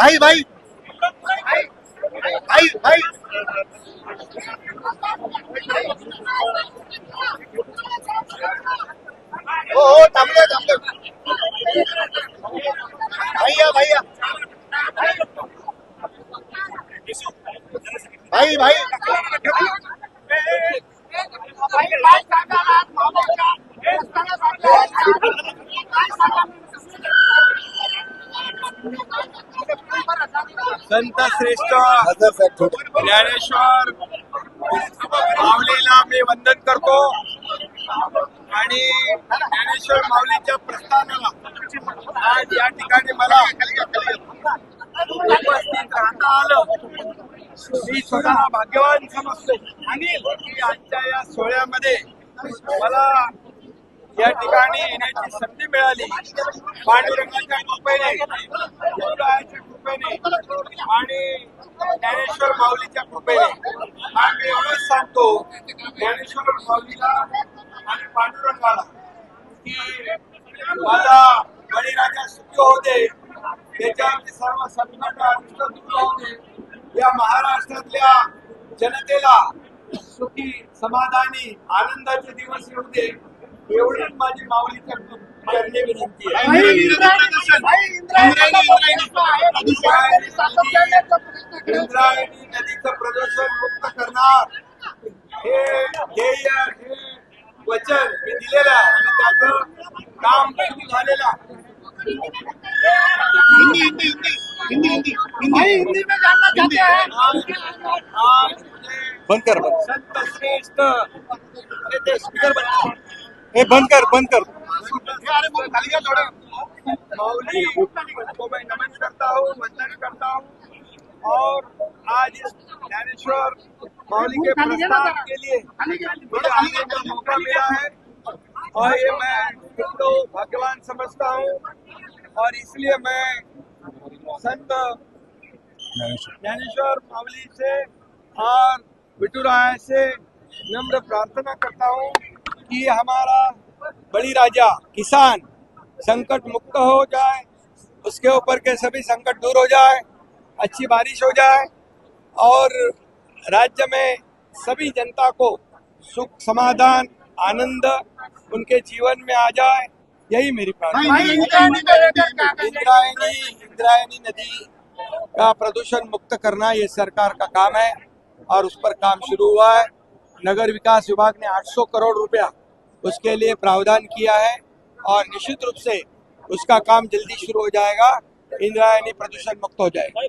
भाई भाई भाई भाई हो हो थांबलोय थांबलोय भैया भैया भाई भाई संत श्रेष्ठ. ज्ञानेश्वर. माऊलीला मी वंदन करतो. आणि ज्ञानेश्वर माऊलीच्या प्रस्थानाला आज या ठिकाणी मला उपस्थित राहता आलं. मी स्वतः भाग्यवान समजतो. आणि आजच्या या सोहळ्यामध्ये मला या ठिकाणी येण्याची संधी मिळाली. पांडुरंगाच्या कृपेने. कृपेने आणि ज्ञानेश्वर माऊलीच्या कृपेने आम्ही एवढंच सांगतो ज्ञानेश्वर माऊलीला आणि पांडुरंगाला की माझा बळीराजा सुखी होते दे त्याच्यावरती सर्व संकट अनिष्ट दूर होते. या महाराष्ट्रातल्या जनतेला सुखी समाधानी आनंदाचे दिवस येऊ दे. एवढीच माझी चरणी विनंती आहे. इंद्रायणी नदीचं प्रदूषण मुक्त करणार. हे ध्येय हे वचन मी दिलेलं आहे आणि त्याचं काम झालेलं. हिंदी हिंदी हिंदी हिंदी हिंदी हिंदी. में जानना चाहते हैं। आज- आज मुझे संत श्रेष्ठ स्पीकर बंद ए, बंद कर बंद कर। करता हूँ वंदन करता हूँ और आज इस ज्ञानेश्वर के प्रस्ताव के लिए मुझे मौका मिला है और ये मैं को भगवान समझता हूँ और इसलिए मैं संत ज्ञानेश्वर मावली से और बिटूराय से नम्र प्रार्थना करता हूँ। कि हमारा बड़ी राजा किसान संकट मुक्त हो जाए उसके ऊपर के सभी संकट दूर हो जाए अच्छी बारिश हो जाए और राज्य में सभी जनता को सुख समाधान आनंद उनके जीवन में आ जाए यही मेरी प्रार्थना इंद्रायणी इंद्रायणी नदी का प्रदूषण मुक्त करना ये सरकार का काम है और उस पर काम शुरू हुआ है। नगर विकास विभाग ने 800 करोड़ रुपया उसके लिए प्रावधान किया है और निश्चित रूप से उसका काम जल्दी शुरू हो जाएगा इंद्रायणी प्रदूषण मुक्त हो जाएगा।